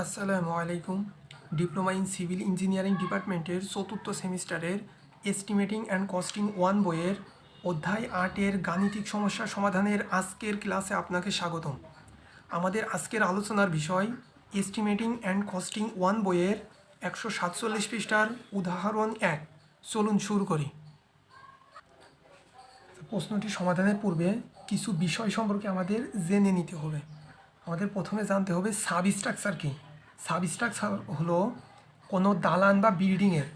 আসসালামু আলাইকুম। Diploma in civil engineering ডিপার্টমেন্টের চতুর্থ সেমিস্টারের এস্টিমেটিং অ্যান্ড কস্টিং ওয়ান বইয়ের অধ্যায় আটের গাণিতিক সমস্যা সমাধানের আজকের ক্লাসে আপনাকে স্বাগতম। আমাদের আজকের আলোচনার বিষয় এস্টিমেটিং অ্যান্ড কস্টিং ওয়ান বইয়ের একশো সাতচল্লিশ পৃষ্ঠার উদাহরণ এক। চলুন শুরু করি। প্রশ্নটি সমাধানের পূর্বে কিছু বিষয় সম্পর্কে আমাদের জেনে নিতে হবে। আমাদের প্রথমে জানতে হবে সাব স্ট্রাকচার কী? সাব স্ট্রাকচার হলো কোনো দালান বা বিল্ডিংয়ের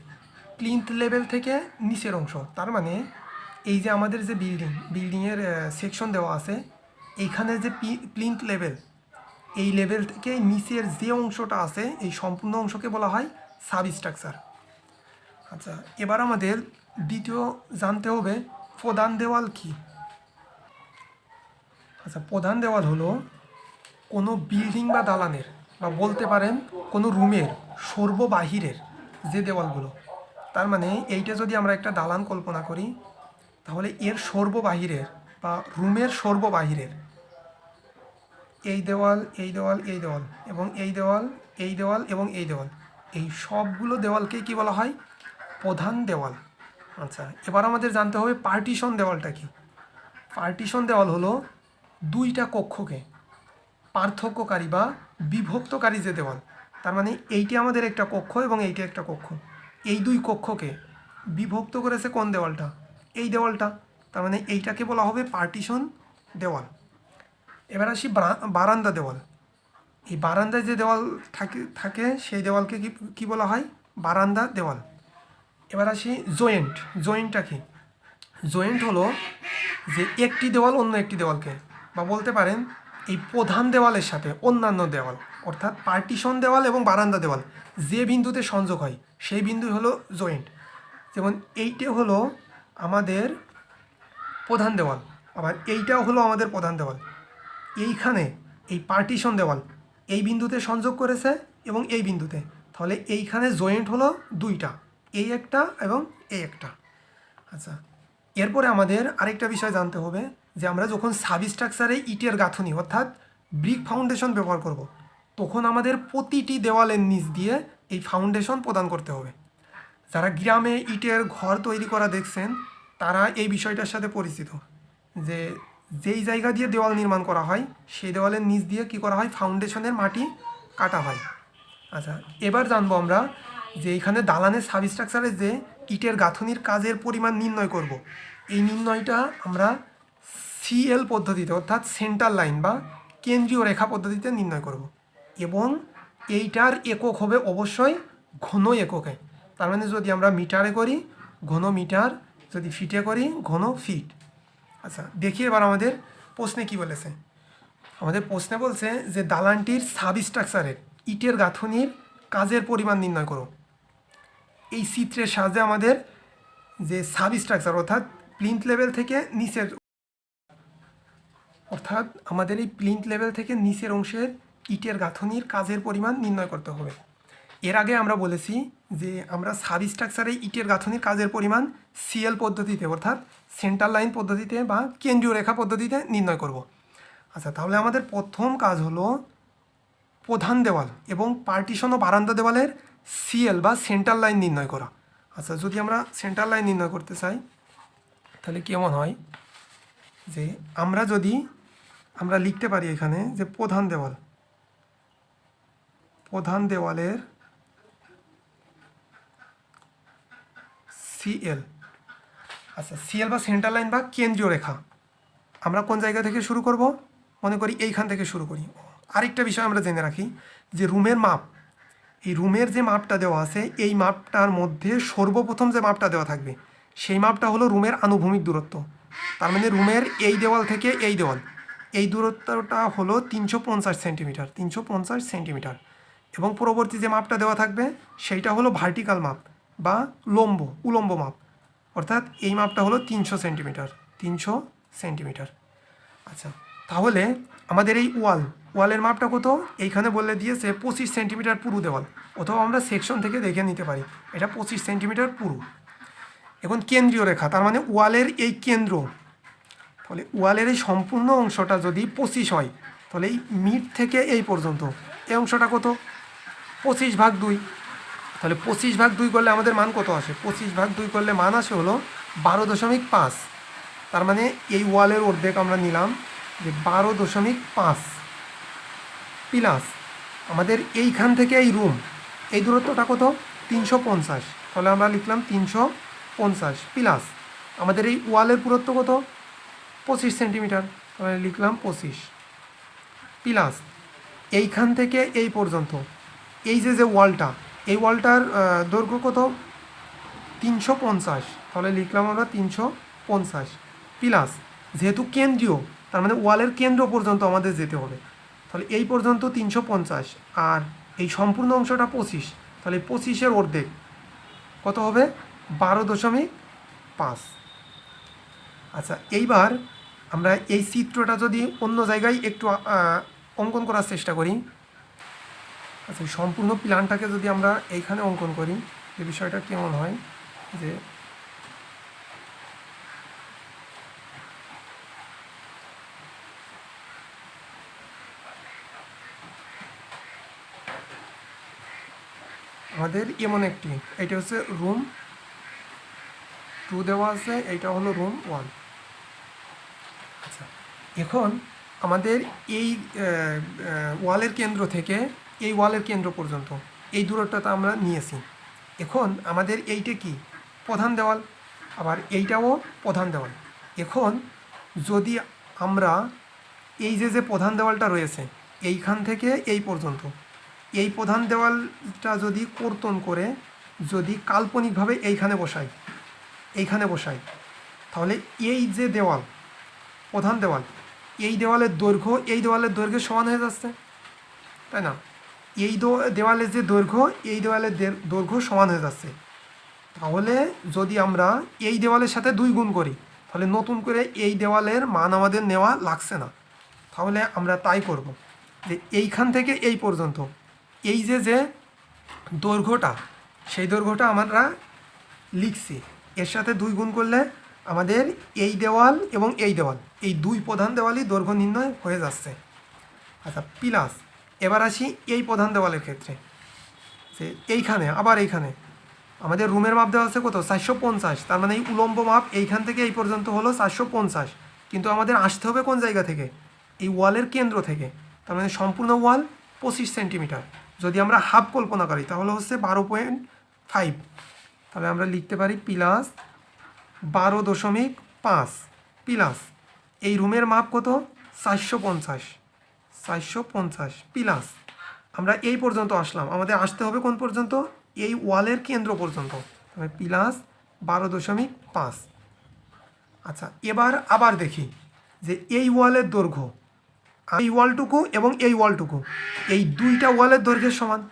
প্লিন্থ লেভেল থেকে নিচের অংশ। তার মানে এই যে আমাদের যে বিল্ডিং বিল্ডিংয়ের সেকশন দেওয়া আছে, এইখানে যে প্লিন্থ লেভেল এই লেভেল থেকে নিচের যে অংশটা আছে, এই সম্পূর্ণ অংশকে বলা হয় সাব স্ট্রাকচার আচ্ছা এবার আমাদের দ্বিতীয় জানতে হবে প্রধান দেওয়াল কি? আচ্ছা প্রধান দেওয়াল হলো কোনো বিল্ডিং বা দালানের বা বলতে পারেন কোনো রুমের সর্ববাহিরের যে দেওয়ালগুলো, তার মানে এইটা যদি আমরা একটা দালান কল্পনা করি, তাহলে এর সর্ববাহিরের বা রুমের সর্ববাহিরের এই দেওয়াল এই দেওয়াল এই দেওয়াল এবং এই দেওয়াল এই দেওয়াল এবং এই দেওয়াল, এই সবগুলো দেওয়ালকে কি বলা হয়? প্রধান দেওয়াল। আচ্ছা এবার আমাদের জানতে হবে পার্টিশন দেওয়ালটা কি? পার্টিশন দেওয়াল হলো দুইটা কক্ষকে পার্থক্যকারী বা বিভক্তকারী যে দেওয়াল, তার মানে এইটি আমাদের একটা কক্ষ এবং এইটি একটা কক্ষ। এই দুই কক্ষকে বিভক্ত করেছে কোন দেওয়ালটা? এই দেওয়ালটা, তার মানে এইটাকে বলা হবে পার্টিশন দেওয়াল। এবার আসি বারা- বারান্দা দেওয়াল। এই বারান্দায় যে দেওয়াল থাকে থাকে, সেই দেওয়ালকে কী বলা হয়? বারান্দা দেওয়াল। এবার আসি জয়েন্ট, জয়েন্টটা কি? জয়েন্ট হলো যে একটি দেওয়াল অন্য একটি দেওয়ালকে, বা বলতে পারেন এই প্রধান দেওয়ালের সাথে অন্যান্য দেওয়াল, অর্থাৎ পার্টিশন দেওয়াল এবং বারান্দা দেওয়াল, যে বিন্দুতে সংযোগ হয়, সেই বিন্দু হলো জয়েন্ট যেমন এইটা হলো আমাদের প্রধান দেওয়াল, আবার এইটাও হলো আমাদের প্রধান দেওয়াল। এইখানে এই পার্টিশন দেওয়াল, এই বিন্দুতে সংযোগ করেছে এবং এই বিন্দুতে। তাহলে এইখানে জয়েন্ট হলো দুইটা এই একটা এবং এই একটা। আচ্ছা এরপরে আমাদের আরেকটা বিষয় জানতে হবে যে আমরা যখন সাবস্ট্রাকচারে ইটের গাঁথনি, অর্থাৎ ব্রিক ফাউন্ডেশন ব্যবহার করব। তখন আমাদের প্রতিটি দেওয়ালের নিচ দিয়ে এই ফাউন্ডেশন প্রদান করতে হবে যারা গ্রামে ইটের ঘর তৈরি করা দেখছেন, তারা এই বিষয়টার সাথে পরিচিত যে যেই জায়গা দিয়ে দেওয়াল নির্মাণ করা হয়, সেই দেওয়ালের নিচ দিয়ে কি করা হয় ফাউন্ডেশনের মাটি কাটা হয় আচ্ছা এবার জানব আমরা যে এখানে দালানের সাবস্ট্রাকচারে যে ইটের গাঁথনির কাজের পরিমাণ নির্ণয় করব। এই নির্ণয়টা আমরা সিএল পদ্ধতিতে, অর্থাৎ সেন্টার লাইন বা কেন্দ্রীয় রেখা পদ্ধতিতে নির্ণয় করব। এবং এইটার একক হবে অবশ্যই ঘন এককে। তার মানে যদি আমরা মিটারে করি, ঘন মিটার, যদি ফিটে করি, ঘন ফিট আচ্ছা দেখি এবার আমাদের প্রশ্নে কি বলেছে। আমাদের প্রশ্নে বলছে যে দালানটির সাবস্ট্রাকচারের ইটের গাঁথনির কাজের পরিমাণ নির্ণয় করো। এই চিত্রের সাহায্যে আমাদের যে সাবস্ট্রাকচার অর্থাৎ প্লিন্থ লেভেল থেকে নিচের অর্থাৎ আমাদের এই প্লিন্থ লেভেল থেকে নিচের অংশের ইটের গাঁথনির কাজের পরিমাণ নির্ণয় করতে হবে। এর আগে আমরা বলেছি যে আমরা সাবস্ট্রাকচারে ইটের গাঁথনির কাজের পরিমাণ সিএল পদ্ধতিতে অর্থাৎ সেন্টার লাইন পদ্ধতিতে বা কেন্দ্রীয় রেখা পদ্ধতিতে নির্ণয় করব। আচ্ছা তাহলে আমাদের প্রথম কাজ হলো প্রধান দেওয়াল এবং পার্টিশন ও বারান্দা দেওয়ালের সিএল বা সেন্টার লাইন নির্ণয় করা। আচ্ছা যদি আমরা সেন্টার লাইন নির্ণয় করতে চাই, তাহলে কেমন হয়? যে আমরা যদি আমরা লিখতে পারি এখানে যে প্রধান দেওয়াল। প্রধান দেওয়ালের সিএল আচ্ছা সিএল বা সেন্টার লাইন বা কেন্দ্রীয় রেখা। আমরা কোন জায়গা থেকে শুরু করব? মনে করি এইখান থেকে শুরু করি। আরেকটা বিষয় আমরা জেনে রাখি যে রুমের মাপ। এই রুমের যে মাপটা দেওয়া আছে, এই মাপটার মধ্যে সর্বপ্রথম যে মাপটা দেওয়া থাকবে, সেই মাপটা হলো রুমের আনুভূমিক দূরত্ব। তার মানে রুমের এই দেওয়াল থেকে এই দেওয়াল। এই দূরত্বটা হলো তিনশো পঞ্চাশ সেন্টিমিটার, তিনশো পঞ্চাশ সেন্টিমিটার। এবং পরবর্তী যে মাপটা দেওয়া থাকবে, সেইটা হলো ভার্টিক্যাল মাপ বা লম্ব, উলম্ব মাপ। অর্থাৎ এই মাপটা হলো তিনশো সেন্টিমিটার তিনশো সেন্টিমিটার। আচ্ছা তাহলে আমাদের এই ওয়াল, ওয়ালের মাপটা কত? এইখানে বলে দিয়েছে পঁচিশ সেন্টিমিটার পুরু দেওয়াল, অথবা আমরা সেকশন থেকে দেখে নিতে পারি। এটা পঁচিশ সেন্টিমিটার পুরু। এখন কেন্দ্রীয় রেখা, তার মানে ওয়ালের এই কেন্দ্র তাহলে ওয়ালের এই সম্পূর্ণ অংশটা যদি পঁচিশ হয়, তাহলে এই মিড থেকে এই পর্যন্ত, এই অংশটা কত? পঁচিশ ভাগ দুই। তাহলে পঁচিশ ভাগ দুই করলে আমাদের মান কত আসে? পঁচিশ ভাগ দুই করলে মান আসে হলো বারো দশমিক পাঁচ। তার মানে এই ওয়ালের অর্ধেক আমরা নিলাম যে বারো দশমিক পাঁচ প্লাস আমাদের এইখান থেকে এই রুম, এই দূরত্বটা কত? তিনশো পঞ্চাশ। তাহলে আমরা লিখলাম তিনশো পঞ্চাশ প্লাস আমাদের এই ওয়ালের পুরত্ব কত? পঁচিশ সেন্টিমিটার, তাহলে লিখলাম পঁচিশ। প্লাস এইখান থেকে এই পর্যন্ত, এই যে যে ওয়ালটা, এই ওয়ালটার দৈর্ঘ্য কত? তিনশো পঞ্চাশ, তাহলে লিখলাম আমরা তিনশো পঞ্চাশ। প্লাস যেহেতু কেন্দ্রীয়, তার মানে ওয়ালের কেন্দ্র পর্যন্ত আমাদের যেতে হবে। তাহলে এই পর্যন্ত তিনশো পঞ্চাশ, আর এই সম্পূর্ণ অংশটা পঁচিশ, তাহলে পঁচিশের অর্ধেক কত হবে? বারো দশমিক পাঁচ। আচ্ছা এইবার আমরা এই চিত্রটা যদি অন্য জায়গায় একটু অঙ্কন করার চেষ্টা করি। আচ্ছা সম্পূর্ণ প্ল্যানটাকে যদি আমরা এইখানে অঙ্কন করি, যে বিষয়টা কেমন হয়, যে আমাদের এমন একটি, এটা হচ্ছে রুম টু দেওয়া আছে এইটা হলো রুম ওয়ান এখন আমাদের এই ওয়ালের কেন্দ্র থেকে এই ওয়ালের কেন্দ্র পর্যন্ত, এই দূরত্বটা আমরা নিয়েছি। এখন আমাদের এইটা কি? প্রধান দেওয়াল, আবার এইটাও প্রধান দেওয়াল। এখন যদি আমরা এই যে যে প্রধান দেওয়ালটা রয়েছে, এইখান থেকে এই পর্যন্ত, এই প্রধান দেওয়ালটা যদি কর্তন করে, যদি কাল্পনিকভাবে এইখানে বসাই এইখানে বসাই, তাহলে এই যে দেওয়াল, প্রধান দেওয়াল এই দেওয়ালের দৈর্ঘ্য, এই দেওয়ালের দৈর্ঘ্য সমান হয়ে যাচ্ছে। তাই না? এই দেওয়ালের যে দৈর্ঘ্য, এই দেওয়ালের দৈর্ঘ্য সমান হয়ে যাচ্ছে। তাহলে যদি আমরা এই দেওয়ালের সাথে দুই গুণ করি, তাহলে নতুন করে এই দেওয়ালের মান আমাদের নেওয়া লাগছে না। তাহলে আমরা তাই করব যে এইখান থেকে এই পর্যন্ত, এই যে যে দৈর্ঘ্যটা, সেই দৈর্ঘ্যটা আমরা লিখছি। এর সাথে দুই গুণ করলে আমাদের এই দেওয়াল এবং এই দেওয়াল, এই দুই প্রধান দেওয়ালই দৈর্ঘ্য নির্ণয় হয়ে যাচ্ছে। আচ্ছা প্লাস এবার আসি এই প্রধান দেওয়ালের ক্ষেত্রে। যে এইখানে, আবার এইখানে। আমাদের রুমের মাপ দেওয়া আছে কত? চারশো পঞ্চাশ। তার মানে এই উলম্ব মাপ এইখান থেকে এই পর্যন্ত হলো চারশো পঞ্চাশ। কিন্তু আমাদের আসতে হবে কোন জায়গা থেকে? এই ওয়ালের কেন্দ্র থেকে। তার মানে সম্পূর্ণ ওয়াল পঁচিশ সেন্টিমিটার। যদি আমরা হাফ কল্পনা করি, তাহলে হচ্ছে বারো পয়েন্ট ফাইভ। তাহলে আমরা লিখতে পারি প্লাস বারো দশমিক পাঁচ প্লাস। এই রুমের মাপ কত? চারশো পঞ্চাশ। চারশো পঞ্চাশ প্লাস। আমরা এই পর্যন্ত আসলাম। আমাদের আসতে হবে কোন পর্যন্ত? এই ওয়ালের কেন্দ্র পর্যন্ত। তবে প্লাস বারো দশমিক পাঁচ। আচ্ছা এবার আবার দেখি যে এই ওয়ালের দৈর্ঘ্য। এই ওয়ালটুকু এবং এই ওয়ালটুকু। এই দুইটা ওয়ালের দৈর্ঘ্যের সমান।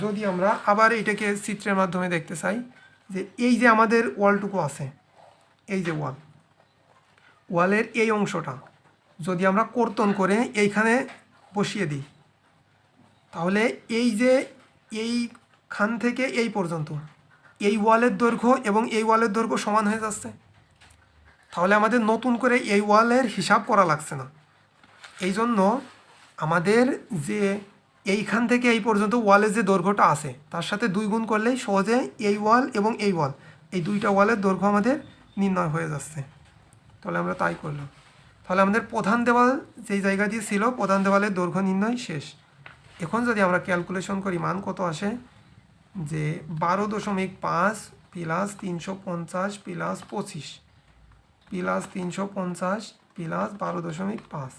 যদি আমরা আবার এটাকে চিত্রের মাধ্যমে দেখতে চাই যে এই যে আমাদের ওয়ালটুকু আছে, এই যে ওয়াল, ওয়ালের এই অংশটা যদি আমরা কর্তন করে এইখানে বসিয়ে দিই, তাহলে এই যে এইখান থেকে এই পর্যন্ত এই ওয়ালের দৈর্ঘ্য এবং এই ওয়ালের দৈর্ঘ্য সমান হয়ে যাচ্ছে। তাহলে আমাদের নতুন করে এই ওয়ালের হিসাব করা লাগছে না। এই জন্য আমাদের যে এইখান থেকে এই পর্যন্ত ওয়ালের যে দৈর্ঘ্যটা আছে, তার সাথে দুই গুণ করলেই সহজে এই ওয়াল এবং এই ওয়াল, এই দুইটা ওয়ালের দৈর্ঘ্য আমাদের নির্ণয় হয়ে যাচ্ছে। তাহলে আমরা তাই করলাম। তাহলে আমাদের প্রধান দেওয়াল যেই জায়গা দিয়ে ছিল, প্রধান দেওয়ালের দৈর্ঘ্য নির্ণয় শেষ। এখন যদি আমরা ক্যালকুলেশন করি, মান কত আসে? যে বারো দশমিক পাঁচ প্লাস তিনশো পঞ্চাশ প্লাস পঁচিশ প্লাস তিনশো পঞ্চাশ প্লাস বারো দশমিক পাঁচ।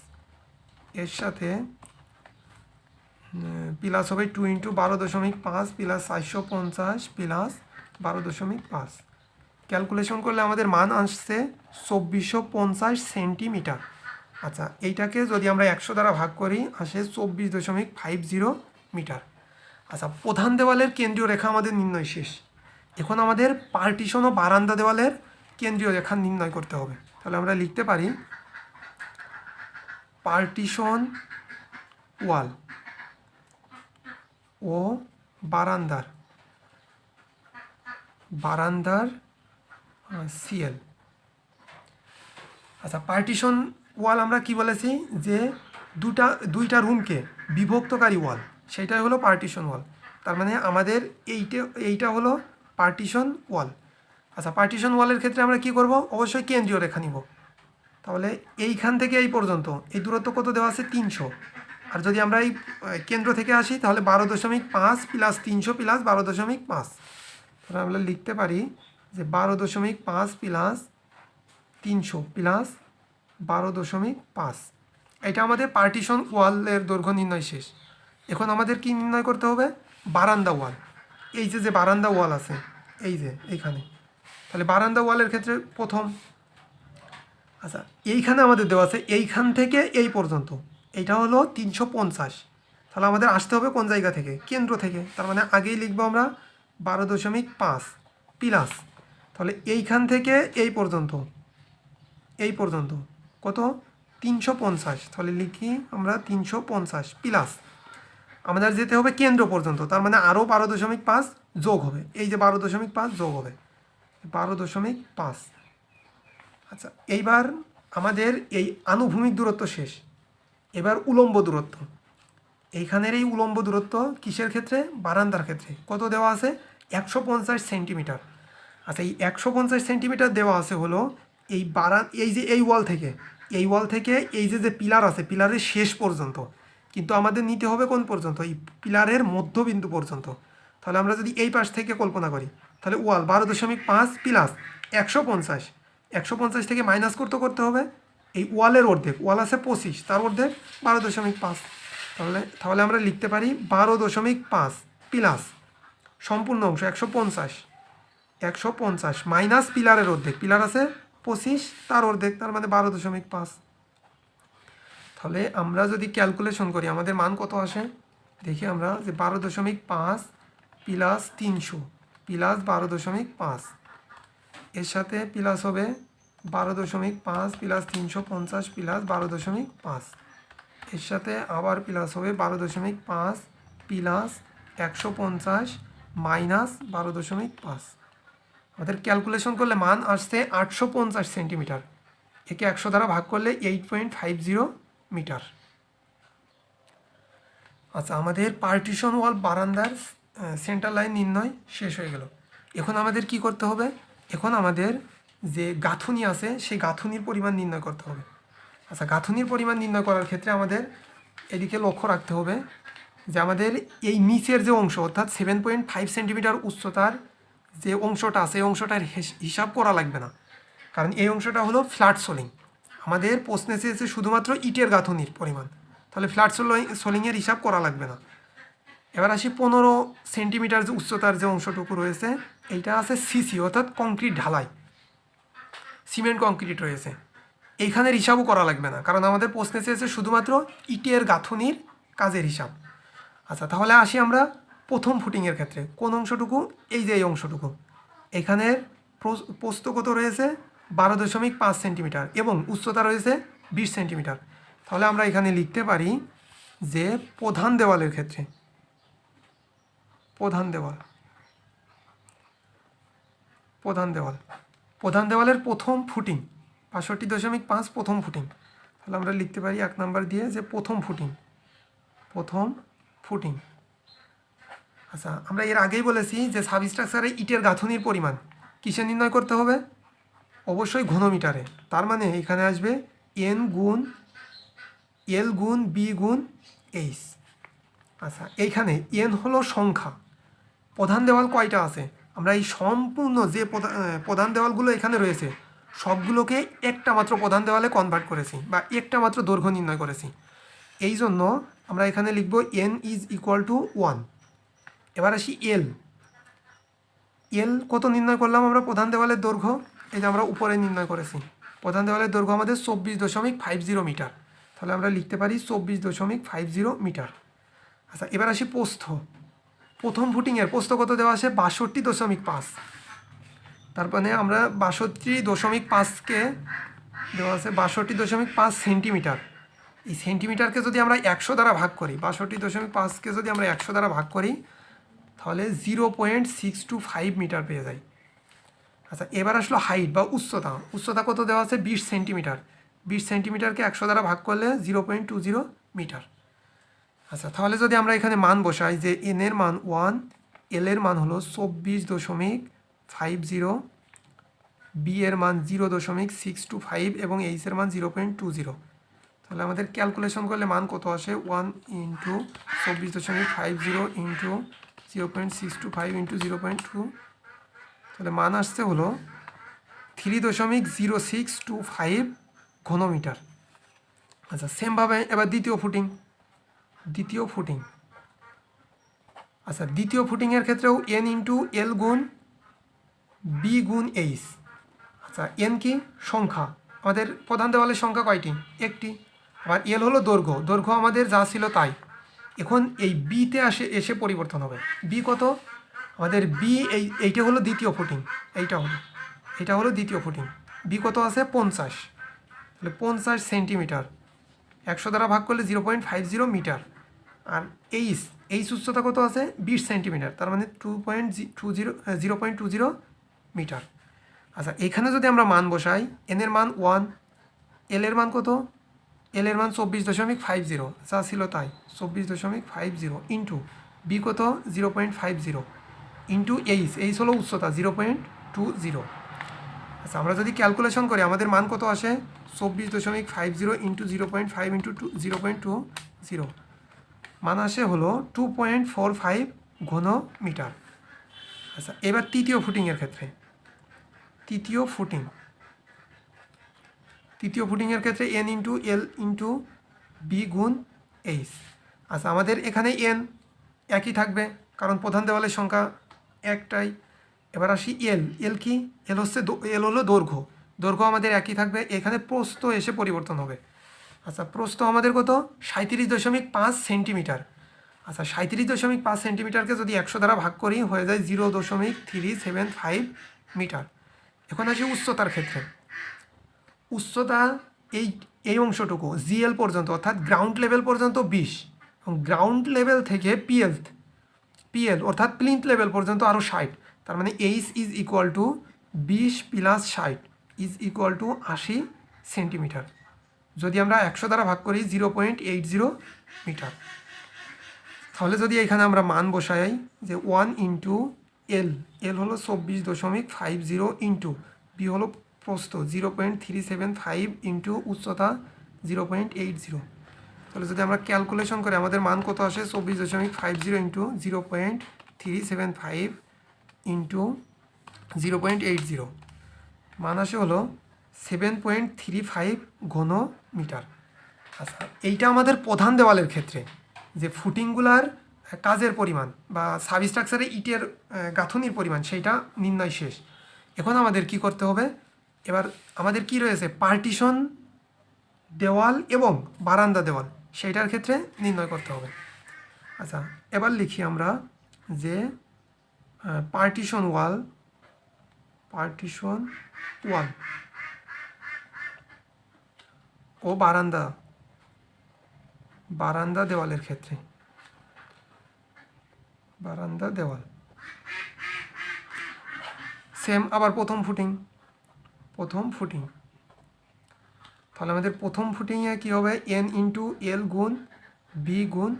এর সাথে প্লাস হবে টু ইন্টু বারো দশমিক পাঁচ প্লাস চারশো পঞ্চাশ প্লাস বারো দশমিক পাঁচ। ক্যালকুলেশন করলে আমাদের মান আসছে চব্বিশশো পঞ্চাশ সেন্টিমিটার। আচ্ছা এইটাকে যদি আমরা একশো দ্বারা ভাগ করি, আসে চব্বিশ দশমিক ফাইভ জিরো মিটার। আচ্ছা প্রধান দেওয়ালের কেন্দ্রীয় রেখা আমাদের নির্ণয় শেষ। এখন আমাদের পার্টিশন ও বারান্দা দেওয়ালের কেন্দ্রীয় রেখা নির্ণয় করতে হবে। তাহলে আমরা লিখতে পারি পার্টিশন ওয়াল ও বারান্দার। বারান্দার সিএল। আচ্ছা পার্টিশন ওয়াল আমরা কি বলেছি? যে দুটা, দুইটা রুমকে বিভক্তকারী ওয়াল সেইটাই হলো পার্টিশন ওয়াল। তার মানে আমাদের এইটা এইটা হলো পার্টিশন ওয়াল। আচ্ছা পার্টিশন ওয়ালের ক্ষেত্রে আমরা কি করব? অবশ্যই কেন্দ্রীয় রেখা নিব। তাহলে এইখান থেকে এই পর্যন্ত, এই দূরত্ব কত দেওয়া আছে? তিনশো। আর যদি আমরা এই কেন্দ্র থেকে আসি, তাহলে বারো দশমিক পাঁচ প্লাস তিনশো প্লাস বারো দশমিক পাঁচ। তাহলে আমরা লিখতে পারি যে বারো দশমিক পাঁচ প্লাস তিনশো প্লাস বারো দশমিক পাঁচ। এটা আমাদের পার্টিশন ওয়ালের দৈর্ঘ্য নির্ণয় শেষ। এখন আমাদের কি নির্ণয় করতে হবে? বারান্দা ওয়াল। এই যে যে বারান্দা ওয়াল আছে, এই যে, এইখানে। তাহলে বারান্দা ওয়ালের ক্ষেত্রে প্রথম। আচ্ছা এইখানে আমাদের দেওয়া আছে, এইখান থেকে এই পর্যন্ত। এইটা হলো তিনশো পঞ্চাশ। তাহলে আমাদের আসতে হবে কোন জায়গা থেকে? কেন্দ্র থেকে। তার মানে আগেই লিখব আমরা বারো দশমিক পাঁচ প্লাস তাহলে এইখান থেকে এই পর্যন্ত। এই পর্যন্ত। কত? তিনশো পঞ্চাশ। তাহলে লিখি আমরা তিনশো পঞ্চাশ প্লাস আমাদের যেতে হবে কেন্দ্র পর্যন্ত। তার মানে আরও বারো দশমিক পাঁচ যোগ হবে। এই যে বারো দশমিক পাঁচ যোগ হবে। বারো দশমিক পাঁচ। আচ্ছা এইবার আমাদের এই আনুভূমিক দূরত্ব শেষ। এবার উলম্ব দূরত্ব। এইখানের এই উলম্ব দূরত্ব কিসের ক্ষেত্রে? বারান্দার ক্ষেত্রে। কত দেওয়া আছে? একশো পঞ্চাশ সেন্টিমিটার। আচ্ছা এই একশো পঞ্চাশ সেন্টিমিটার দেওয়া আছে হলো এই বারান, এই যে এই ওয়াল থেকে। এই ওয়াল থেকে এই যে যে পিলার আছে, পিলারের শেষ পর্যন্ত। কিন্তু আমাদের নিতে হবে কোন পর্যন্ত? এই পিলারের মধ্যবিন্দু পর্যন্ত। তাহলে আমরা যদি এই পাশ থেকে কল্পনা করি, তাহলে ওয়াল বারো দশমিক পাঁচ প্লাস একশো পঞ্চাশ। একশো পঞ্চাশ থেকে মাইনাস করতে করতে হবে? এই ওয়ালের অর্ধেক, ওয়াল আছে পঁচিশ, তার অর্ধেক বারো দশমিক পাঁচ। তাহলে তাহলে আমরা লিখতে পারি বারো দশমিক পাঁচ প্লাস সম্পূর্ণ অংশ একশো পঞ্চাশ একশো পঞ্চাশ মাইনাস পিলারের অর্ধেক, পিলার আছে পঁচিশ, তার অর্ধেক, তার মানে বারো দশমিক পাঁচ। তাহলে আমরা যদি ক্যালকুলেশন করি, আমাদের মান কত আসে? দেখি আমরা যে বারো দশমিক পাঁচ প্লাস তিনশো, প্লাস বারো দশমিক পাঁচ। এর সাথে প্লাস হবে বারো দশমিক পাঁচ প্লাস তিনশো পঞ্চাশ প্লাস বারো দশমিক পাঁচ। এর সাথে আবার প্লাস হবে বারো দশমিক পাঁচ প্লাস একশো পঞ্চাশ মাইনাস বারো দশমিক পাঁচ। আমাদের ক্যালকুলেশন করলে মান আসছে আটশো পঞ্চাশ সেন্টিমিটার। একে একশো দ্বারা ভাগ করলে eight point five zero metre. আচ্ছা আমাদের পার্টিশন ওয়াল বারান্দার সেন্টার লাইন নির্ণয় শেষ হয়ে গেল। এখন আমাদের কি করতে হবে? এখন আমাদের যে গাঁথুনি আছে, সেই গাঁথুনির পরিমাণ নির্ণয় করতে হবে। আচ্ছা গাঁথুনির পরিমাণ নির্ণয় করার ক্ষেত্রে আমাদের এদিকে লক্ষ্য রাখতে হবে যে আমাদের এই নিচের যে অংশ, অর্থাৎ সেভেন পয়েন্ট ফাইভ সেন্টিমিটার উচ্চতার যে অংশটা আছে, এই অংশটার হিস- হিসাব করা লাগবে না। কারণ এই অংশটা হলো ফ্ল্যাট সোলিং আমাদের প্রশ্নে চেয়েছে শুধুমাত্র ইটের গাঁথুনির পরিমাণ। তাহলে ফ্ল্যাট সোলিং সোলিংয়ের হিসাব করা লাগবে না। এবার আসি পনেরো সেন্টিমিটার যে উচ্চতার যে অংশটুকু রয়েছে, এইটা আছে সিসি অর্থাৎ কংক্রিট ঢালাই। সিমেন্ট, কংক্রিট রয়েছে। এইখানের হিসাবও করা লাগবে না, কারণ আমাদের প্রশ্নে চেয়েছে শুধুমাত্র ইটের গাঁথুনির কাজের হিসাব। আচ্ছা তাহলে আসি আমরা প্রথম ফুটিংয়ের ক্ষেত্রে। কোন অংশটুকু? এই যে এই অংশটুকু। এখানের প্রস- প্রস্থ কত রয়েছে? বারো দশমিক পাঁচ সেন্টিমিটার এবং উচ্চতা রয়েছে বিশ সেন্টিমিটার। তাহলে আমরা এখানে লিখতে পারি যে প্রধান দেওয়ালের ক্ষেত্রে। প্রধান দেওয়াল। প্রধান দেওয়াল। প্রধান দেওয়ালের প্রথম ফুটিং বাষট্টি দশমিক পাঁচ প্রথম ফুটিং। তাহলে আমরা লিখতে পারি এক নাম্বার দিয়ে যে প্রথম ফুটিং প্রথম ফুটিং। আচ্ছা আমরা এর আগেই বলেছি যে সাবস্ট্রাকচারে ইটের গাঁথুনির পরিমাণ কিসে নির্ণয় করতে হবে? অবশ্যই ঘনমিটারে। তার মানে এখানে আসবে এন গুণ এল গুণ বি গুণ এইচ। আচ্ছা এইখানে এন হলো সংখ্যা। প্রধান দেওয়াল কয়টা আছে? আমরা এই সম্পূর্ণ যে প্রধা- প্রধান দেওয়ালগুলো এখানে রয়েছে, সবগুলোকে একটা মাত্র প্রধান দেওয়ালে কনভার্ট করেছি বা একটা মাত্র দৈর্ঘ্য নির্ণয় করেছি। এই জন্য আমরা এখানে লিখব N is equal to one এবার আসি এল এল কত নির্ণয় করলাম আমরা প্রধান দেওয়ালের দৈর্ঘ্য? এই যে আমরা উপরে নির্ণয় করেছি। প্রধান দেওয়ালের দৈর্ঘ্য আমাদের চব্বিশ দশমিক ফাইভ জিরো মিটার। তাহলে আমরা লিখতে পারি চব্বিশ দশমিক ফাইভ জিরো মিটার। আচ্ছা এবার আসি প্রস্থ। প্রথম ফুটিংয়ের প্রস্থ কত দেওয়া আছে বাষট্টি দশমিক পাঁচ। তার মানে আমরা বাষট্টি দশমিক পাঁচকে দেওয়া আছে বাষট্টি দশমিক পাঁচ সেন্টিমিটার। এই সেন্টিমিটারকে যদি আমরা একশো দ্বারা ভাগ করি, বাষট্টি দশমিক পাঁচকে যদি আমরা একশো দ্বারা ভাগ করি, তাহলে zero point six two five metre পেয়ে যাই। আচ্ছা এবার আসলো হাইট বা উচ্চতা। উচ্চতা কত দেওয়া আছে? বিশ সেন্টিমিটার। বিশ সেন্টিমিটারকে একশো দ্বারা ভাগ করলে zero point two zero metre. আচ্ছা তাহলে যদি আমরা এখানে মান বসাই যে এন এর মান ওয়ান এল এর মান হলো চব্বিশ দশমিক ফাইভ জিরো বি এর মান জিরো দশমিক সিক্স টু ফাইভ এবং এইচ এর মান জিরো পয়েন্ট টু জিরো তাহলে আমাদের ক্যালকুলেশন করলে মান কত আসে? ওয়ান ইন্টু চব্বিশ দশমিক five zero into zero point six two five into zero point two তাহলে মান আসছে হলো থ্রি দশমিক জিরো সিক্স টু ফাইভ ঘনমিটার। আচ্ছা সেমভাবে এবার দ্বিতীয় ফুটিং দ্বিতীয় ফুটিং আচ্ছা দ্বিতীয় ফুটিংয়ের ক্ষেত্রেও এন ইন্টু এল গুণ বি গুণ এইচ আচ্ছা এন কি? সংখ্যা। আমাদের প্রধান দেওয়ালের সংখ্যা কয়টি? একটি। আবার এল হলো দৈর্ঘ্য। দৈর্ঘ্য আমাদের যা ছিল তাই। এখন এই বিতে আসে, এসে পরিবর্তন হবে। বি কত? আমাদের বি এই, এইটা হলো দ্বিতীয় ফুটিং এইটা হলো। এটা হলো দ্বিতীয় ফুটিং বি কত আছে? পঞ্চাশ। তাহলে পঞ্চাশ সেন্টিমিটার। একশো দ্বারা ভাগ করলে zero point five zero metre আর এইচ এইচ উচ্চতা কত আছে? বিশ সেন্টিমিটার, তার মানে two point two zero zero point two zero metre আচ্ছা এখানে যদি আমরা মান বসাই এন এর মান ওয়ান এল এর মান কত? এল এর মান চব্বিশ দশমিক ফাইভ জিরো যা ছিল তাই, চব্বিশ দশমিক ফাইভ জিরো ইন্টু বি কত? Zero point five zero into H H হলো উচ্চতা জিরো পয়েন্ট টু জিরো আচ্ছা আমরা যদি ক্যালকুলেশন করি, আমাদের মান কত আসে? চব্বিশ দশমিক five zero into zero point five into two zero point two zero মান আসে হলো টু পয়েন্ট ফোর ফাইভ ঘন মিটার আচ্ছা এবার তৃতীয় ফুটিংয়ের ক্ষেত্রে। তৃতীয় ফুটিং। তৃতীয় ফুটিংয়ের ক্ষেত্রে N into L into B গুণ এইচ আচ্ছা আমাদের এখানে এন একই থাকবে, কারণ প্রধান দেওয়ালের সংখ্যা একটাই। এবার আসি এল এল কি? এল হচ্ছে এল হলো দৈর্ঘ্য। দৈর্ঘ্য আমাদের একই থাকবে। এখানে প্রস্থ এসে পরিবর্তন হবে। আচ্ছা প্রস্থ আমাদের কত? সাঁত্রিশ দশমিক পাঁচ সেন্টিমিটার। আচ্ছা সাঁত্রিশ দশমিক পাঁচ সেন্টিমিটারকে যদি একশো দ্বারা ভাগ করি, হয়ে যায় জিরো দশমিক থ্রি সেভেন ফাইভ মিটার। এখন আসি উচ্চতার ক্ষেত্রে। উচ্চতা এই এই অংশটুকু, জিএল পর্যন্ত, অর্থাৎ গ্রাউন্ড লেভেল পর্যন্ত বিশ। এবং গ্রাউন্ড লেভেল থেকে পিএল পিএল, অর্থাৎ প্লিন্থ লেভেল পর্যন্ত আরও ষাট। তার মানে এইচ ইজ ইকুয়াল টু বিশ প্লাস ষাট, ইজ ইকুয়াল টু আশি সেন্টিমিটার। যদি আমরা একশো দ্বারা ভাগ করি zero point eight zero metre. তাহলে যদি এখানে আমরা মান বসাই যে ওয়ান ইন্টু এল এল হলো চব্বিশ দশমিক ফাইভ জিরো ইন্টু, বি হলো প্রস্থ, zero point three seven five into উচ্চতা জিরো পয়েন্ট এইট জিরো। তাহলে যদি আমরা ক্যালকুলেশন করি, আমাদের মান কত আসে? চব্বিশ দশমিক five zero into zero point three seven five into zero point eight zero. মান আসে হলো সেভেন পয়েন্ট থ্রি ফাইভ ঘন মিটার আচ্ছা এইটা আমাদের প্রধান দেওয়ালের ক্ষেত্রে, যে ফুটিংগুলার কাজের পরিমাণ বা সাবস্ট্রাকচারে ইটের গাঁথনির পরিমাণ, সেইটা নির্ণয় শেষ। এখন আমাদের কি করতে হবে? এবার আমাদের কি রয়েছে? পার্টিশন দেওয়াল এবং বারান্দা দেওয়াল, সেইটার ক্ষেত্রে নির্ণয় করতে হবে। আচ্ছা এবার লিখি আমরা যে পার্টিশন ওয়াল পার্টিশন ওয়াল ও বারান্দা বারান্দা দেওয়ালের ক্ষেত্রে। বারান্দা দেওয়াল। সেম আবার প্রথম ফুটিং প্রথম ফুটিং তাহলে আমাদের প্রথম ফুটিংয়ে কী হবে? এন ইন্টু এল গুণ বি গুণ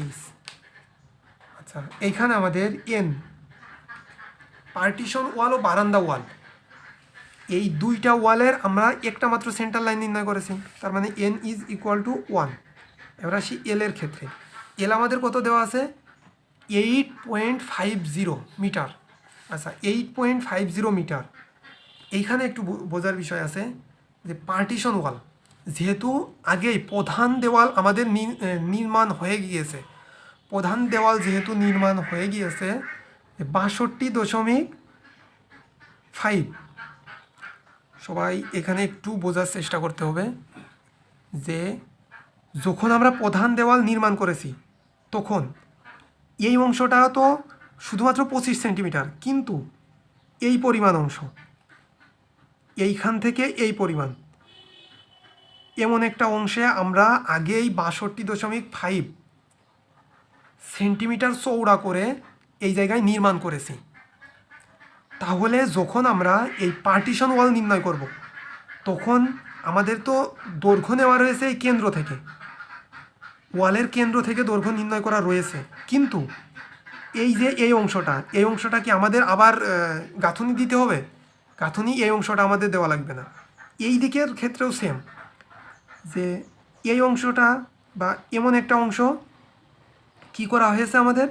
এইচ আচ্ছা এইখানে আমাদের এন পার্টিশন ওয়াল ও বারান্দা ওয়াল এই দুইটা ওয়ালের আমরা একটা মাত্র সেন্টার লাইন নির্ণয় করেছি, তার মানে N is equal to one এবার আসি এল এর ক্ষেত্রে। এল আমাদের কত দেওয়া আছে? Eight point five zero metre আচ্ছা eight point five zero metre এইখানে একটু বোঝার বিষয় আছে যে পার্টিশন ওয়াল যেহেতু আগেই প্রধান দেওয়াল আমাদের নির্মাণ হয়ে গিয়েছে, প্রধান দেওয়াল যেহেতু নির্মাণ হয়ে গিয়েছে, বাষট্টি দশমিক ফাইভ সবাই এখানে একটু বোঝার চেষ্টা করতে হবে যে যখন আমরা প্রধান দেওয়াল নির্মাণ করেছি, তখন এই অংশটা তো শুধুমাত্র পঁচিশ সেন্টিমিটার, কিন্তু এই পরিমাণ অংশ, এইখান থেকে এই পরিমাণ। এমন একটা অংশে আমরা আগেই বাষট্টি দশমিক ফাইভ সেন্টিমিটার চৌড়া করে এই জায়গায় নির্মাণ করেছি। তাহলে যখন আমরা এই পার্টিশন ওয়াল নির্ণয় করব, তখন আমাদের তো দৈর্ঘ্য নেওয়া রয়েছে এই কেন্দ্র থেকে। ওয়ালের কেন্দ্র থেকে দৈর্ঘ্য নির্ণয় করা রয়েছে। কিন্তু এই যে এই অংশটা এই অংশটা কি আমাদের আবার গাঁথুনি দিতে হবে? গাঁথুনি এই অংশটা আমাদের দেওয়া লাগবে না। এই দিকের ক্ষেত্রেও সেম যে এই অংশটা বা এমন একটা অংশ কি করা হয়েছে আমাদের?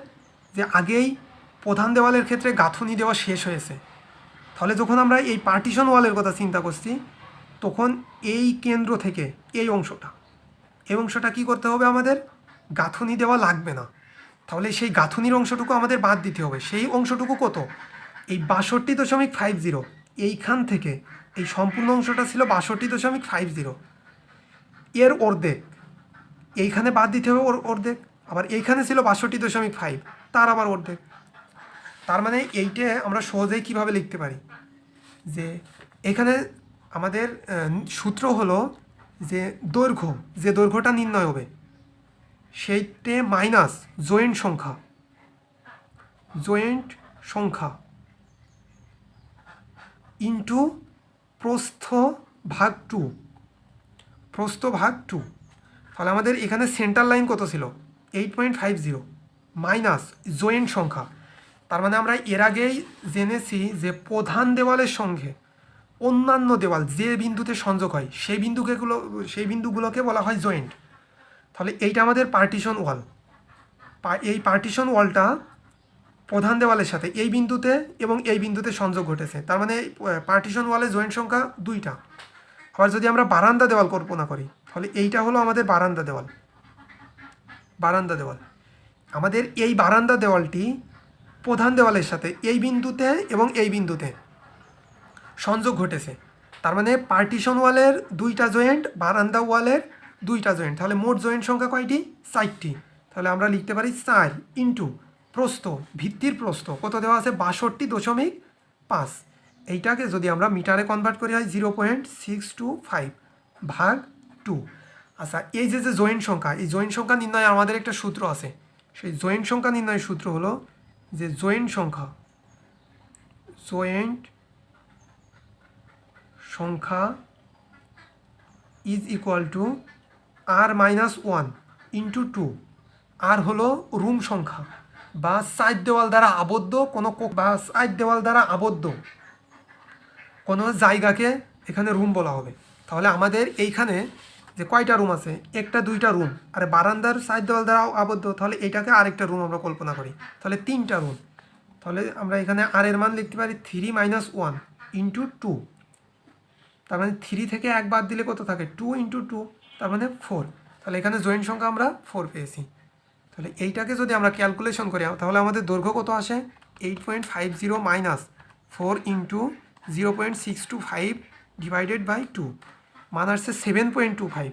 যে আগেই প্রধান দেওয়ালের ক্ষেত্রে গাঁথুনি দেওয়া শেষ হয়েছে। তাহলে যখন আমরা এই পার্টিশন ওয়ালের কথা চিন্তা করছি, তখন এই কেন্দ্র থেকে এই অংশটা এই অংশটা কি করতে হবে আমাদের? গাঁথুনি দেওয়া লাগবে না। তাহলে সেই গাঁথুনির অংশটুকু আমাদের বাদ দিতে হবে। সেই অংশটুকু কত? এই বাষট্টি দশমিক ফাইভ জিরো এইখান থেকে এই সম্পূর্ণ অংশটা ছিল বাষট্টি দশমিক ফাইভ জিরো এর অর্ধেক। এইখানে বাদ দিতে হবে ওর অর্ধেক। আবার এইখানে ছিল বাষট্টি দশমিক ফাইভ তার আবার অর্ধেক। তার মানে এইটা আমরা সহজেই কীভাবে লিখতে পারি? যে এখানে আমাদের সূত্র হলো যে দৈর্ঘ্য, যে দৈর্ঘ্যটা নির্ণয় হবে, সেইটে মাইনাস জয়েন্ট সংখ্যা। জয়েন্ট সংখ্যা ইন্টু প্রস্থ ভাগ টু। প্রস্থ ভাগ টু। তাহলে আমাদের এখানে সেন্টার লাইন কত ছিল? Eight point five zero, minus joint সংখ্যা। তার মানে আমরা এর আগেই জেনেছি যে প্রধান দেওয়ালের সঙ্গে অন্যান্য দেওয়াল যে বিন্দুতে সংযোগ হয়, সেই বিন্দুকেগুলো সেই বিন্দুগুলোকে বলা হয় জয়েন্ট তাহলে এইটা আমাদের পার্টিশন ওয়াল এই পার্টিশন ওয়ালটা প্রধান দেওয়ালের সাথে এই বিন্দুতে এবং এই বিন্দুতে সংযোগ ঘটেছে। তার মানে পার্টিশন ওয়ালে জয়েন্ট সংখ্যা দুইটা। আবার যদি আমরা বারান্দা দেওয়াল কল্পনা করি, তাহলে এইটা হলো আমাদের বারান্দা দেওয়াল। বারান্দা দেওয়াল। আমাদের এই বারান্দা দেওয়ালটি প্রধান দেওয়ালের সাথে এই বিন্দুতে এবং এই বিন্দুতে সংযোগ ঘটেছে। তার মানে পার্টিশন ওয়ালের দুইটা জয়েন্ট, বারান্দা ওয়ালের দুইটা জয়েন্ট। তাহলে মোট জয়েন্ট সংখ্যা কয়টি? চারটি। তাহলে আমরা লিখতে পারি চার ইন্টু প্রস্থ, ভিত্তির প্রস্থ। কত দেওয়া আছে? বাষট্টি দশমিক পাঁচ। এইটাকে যদি আমরা মিটারে কনভার্ট করি হয় zero point six two five ভাগ টু আচ্ছা এই যে যে জয়েন্ট সংখ্যা, এই জয়েন্ট সংখ্যা নির্ণয়ে আমাদের একটা সূত্র আছে। সেই জয়েন্ট সংখ্যা নির্ণয়ের সূত্র হলো যে জয়েন্ট সংখ্যা জয়েন্ট সংখ্যা is equal to R minus one into two R হলো রুম সংখ্যা বা সাইড দেওয়াল দ্বারা আবদ্ধ কোনো বা সাইড দেওয়াল দ্বারা আবদ্ধ কোনো জায়গাকে এখানে রুম বলা হবে। তাহলে আমাদের এইখানে যে কয়টা রুম আছে? একটা, দুইটা রুম আর বারান্দার সাইড দেওয়াল দ্বারা আবদ্ধ। তাহলে এইটাকে আরেকটা রুম আমরা কল্পনা করি। তাহলে তিনটা রুম তাহলে আমরা এখানে আর এর মান লিখতে পারি three minus one into two তার মানে থ্রি থেকে এক বাদ দিলে কত থাকে? টু ইন্টু টু তার মানে ফোর তাহলে এখানে জয়েন্ট সংখ্যা আমরা ফোর পেয়েছি। তাহলে এইটাকে যদি আমরা ক্যালকুলেশন করি, তাহলে আমাদের দৈর্ঘ্য কত আসে? Eight point five zero minus four into zero point six two five divided by two মান আসছে seven point two five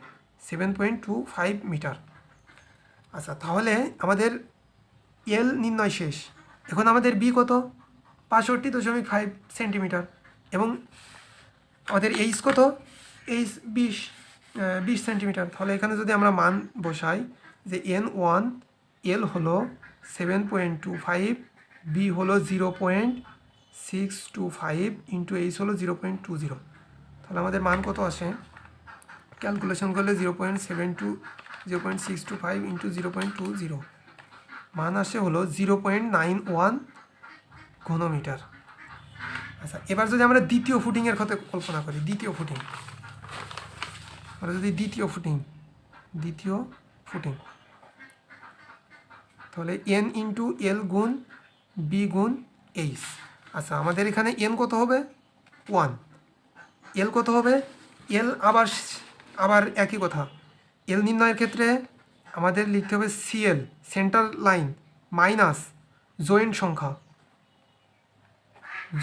seven point two five metre. আচ্ছা তাহলে আমাদের এল নির্ণয় শেষ। এখন আমাদের বি কত? বাষট্টি দশমিক ফাইভ সেন্টিমিটার এবং আমাদের এইচ কত? এইচ বিশ বিশ সেন্টিমিটার তাহলে এখানে যদি আমরা মান বসাই যে এন ওয়ান এল হলো seven point two five B হলো zero point six two five into H হলো জিরো পয়েন্ট টু জিরো তাহলে আমাদের মান কত আসে? ক্যালকুলেশন করলে zero point seven two zero point six two five into zero point two zero মান আসে হলো জিরো পয়েন্ট নাইন ওয়ান ঘনমিটার। আচ্ছা এবার যদি আমরা দ্বিতীয় ফুটিংয়ের কথা কল্পনা করি, দ্বিতীয় ফুটিং আমরা যদি দ্বিতীয় ফুটিং দ্বিতীয় ফুটিং তাহলে এন ইন্টু এল গুণ বি গুণ এইচ আচ্ছা আমাদের এখানে এন কত হবে? ওয়ান এল কত হবে? এল আবার আবার একই কথা। এল নির্ণয়ের ক্ষেত্রে আমাদের লিখতে হবে CL centre line minus joint সংখ্যা।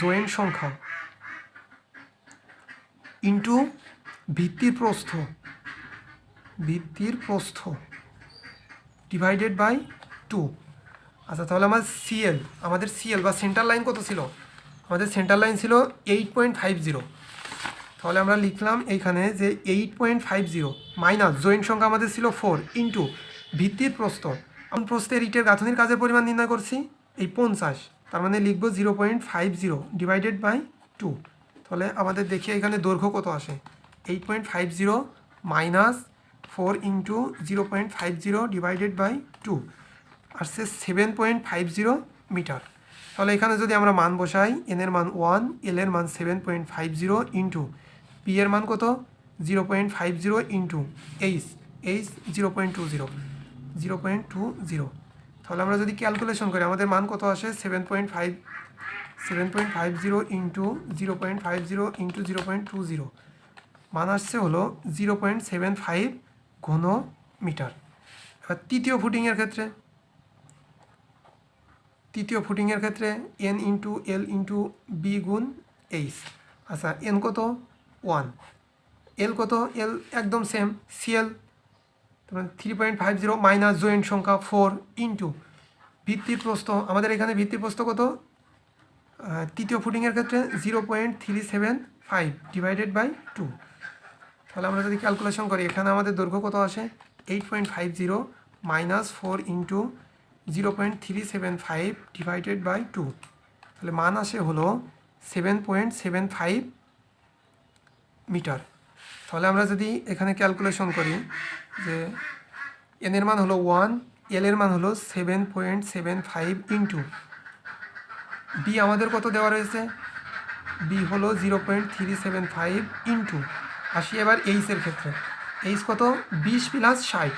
জয়েন্ট সংখ্যা ইন্টু ভিত্তির প্রস্থ। ভিত্তির প্রস্থ ডিভাইডেড বাই টু আচ্ছা তাহলে আমার সিএল আমাদের সিএল বা সেন্টার লাইন কত ছিল? আমাদের সেন্টার লাইন ছিল এইট পয়েন্ট ফাইভ জিরো তাহলে আমরা লিখলাম এইখানে যে eight point five zero minus joint সংখ্যা আমাদের ছিল ফোর ইন্টু ভিত্তির প্রস্থ। আমি প্রস্তের ইটের গাঁথনির কাজের পরিমাণ নির্ণয় করছি? এই পঞ্চাশ। তার মানে লিখব zero point five zero divided by two তাহলে আমাদের দেখি এখানে দৈর্ঘ্য কত আসে? Eight point five zero minus four into zero point five zero divided by two আসছে seven point five zero metre তাহলে এখানে যদি আমরা মান বসাই এন এর মান ওয়ান এল এর মান seven point five zero into P এর মান কত? Zero point five zero into H H zero point two zero zero point two zero তাহলে আমরা যদি ক্যালকুলেশন করি, আমাদের মান কত আসে? Seven point five seven point five zero into zero point five zero into zero point two zero মান আসছে হলো জিরো পয়েন্ট সেভেন ফাইভ ঘন মিটার এবার তৃতীয় ফুটিংয়ের ক্ষেত্রে, তৃতীয় ফুটিংয়ের ক্ষেত্রে N into L into B গুণ এইচ আচ্ছা এন কত? ওয়ান। এল কত? এল একদম সেম সিএল তারপরে three point five zero minus joint সংখ্যা ফোর ইন্টু ভিত্তির প্রস্থ আমাদের এখানে ভিত্তির প্রস্থ কত তৃতীয় ফুটিংয়ের ক্ষেত্রে zero point three seven five divided by two তাহলে আমরা যদি ক্যালকুলেশন করি, এখানে আমাদের দৈর্ঘ্য কত আসে? Eight point five zero minus four into zero point three seven five divided by two তাহলে মান আসে হলো seven point seven five metre. তাহলে আমরা যদি এখানে ক্যালকুলেশন করি যে এন এর মান হলো ওয়ান এল এর মান হলো seven point seven five into B আমাদের কত দেওয়া রয়েছে? বি হলো zero point three seven five into আসি এবার এইচের ক্ষেত্রে। এইচ কত? বিশ প্লাস ষাট।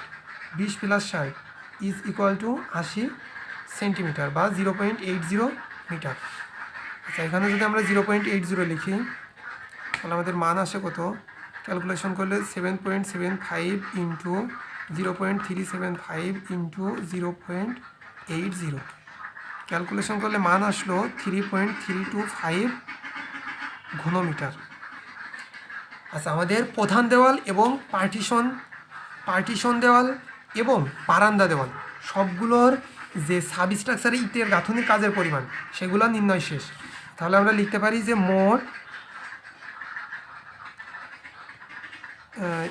বিশ প্লাস ষাট ইজ ইকুয়াল টু আশি সেন্টিমিটার বা zero point eight zero metre আচ্ছা এখানে যদি আমরা জিরো পয়েন্ট এইট জিরো লিখি তাহলে আমাদের মান আসে কত? ক্যালকুলেশন করলে seven point seven five into zero point three seven five into zero point eight zero calculation করলে মান আসলো three point three two five ঘনমিটার। আচ্ছা আমাদের প্রধান দেওয়াল এবং পার্টিশন পার্টিশন দেওয়াল এবং বারান্দা দেওয়াল, সবগুলোর যে সাবস্ট্রাকচারে ইটের গাঁথনির কাজের পরিমাণ, সেগুলো নির্ণয় শেষ। তাহলে আমরা লিখতে পারি যে মোট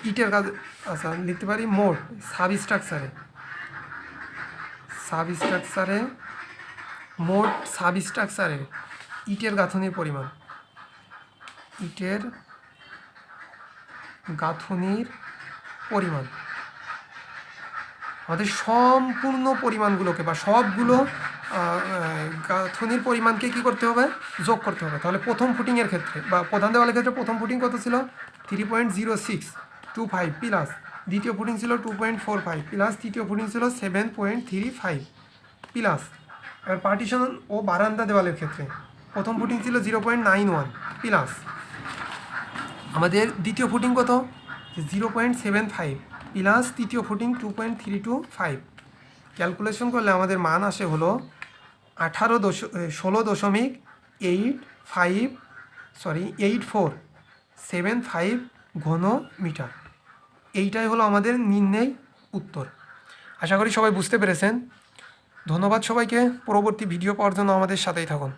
ইটের কাজ আচ্ছা লিখতে পারি? মোট সাব স্ট্রাকচারে সাব স্ট্রাকচারে মোট সাবস্ট্রাকচারে ইটের গাঁথনির পরিমাণ। ইটের গাঁথনির পরিমাণ। আমাদের সম্পূর্ণ পরিমাণগুলোকে বা সবগুলো গাঁথনির পরিমাণকে কি করতে হবে? যোগ করতে হবে। তাহলে প্রথম ফুটিংয়ের ক্ষেত্রে বা প্রধান দেওয়ালের ক্ষেত্রে প্রথম ফুটিং কত ছিল? Three point zero six two five plus দ্বিতীয় ফুটিং ছিল two point four five plus তৃতীয় ফুটিং ছিল seven point three five plus এবার পার্টিশন ও বারান্দা দেওয়ালের ক্ষেত্রে প্রথম ফুটিং ছিল zero point nine one plus আমাদের দ্বিতীয় ফুটিং কত? Zero point seven five plus তৃতীয় footing two point three two five calculation করলে আমাদের মান আসে হলো আঠারো দশ ষোলো দশমিক eight five sorry eight four seven five ঘন মিটার এইটাই হলো আমাদের নির্ণয় উত্তর। আশা করি সবাই বুঝতে পেরেছেন। ধন্যবাদ সবাইকে। পরবর্তী ভিডিও পাওয়ার জন্য আমাদের সাথেই থাকুন।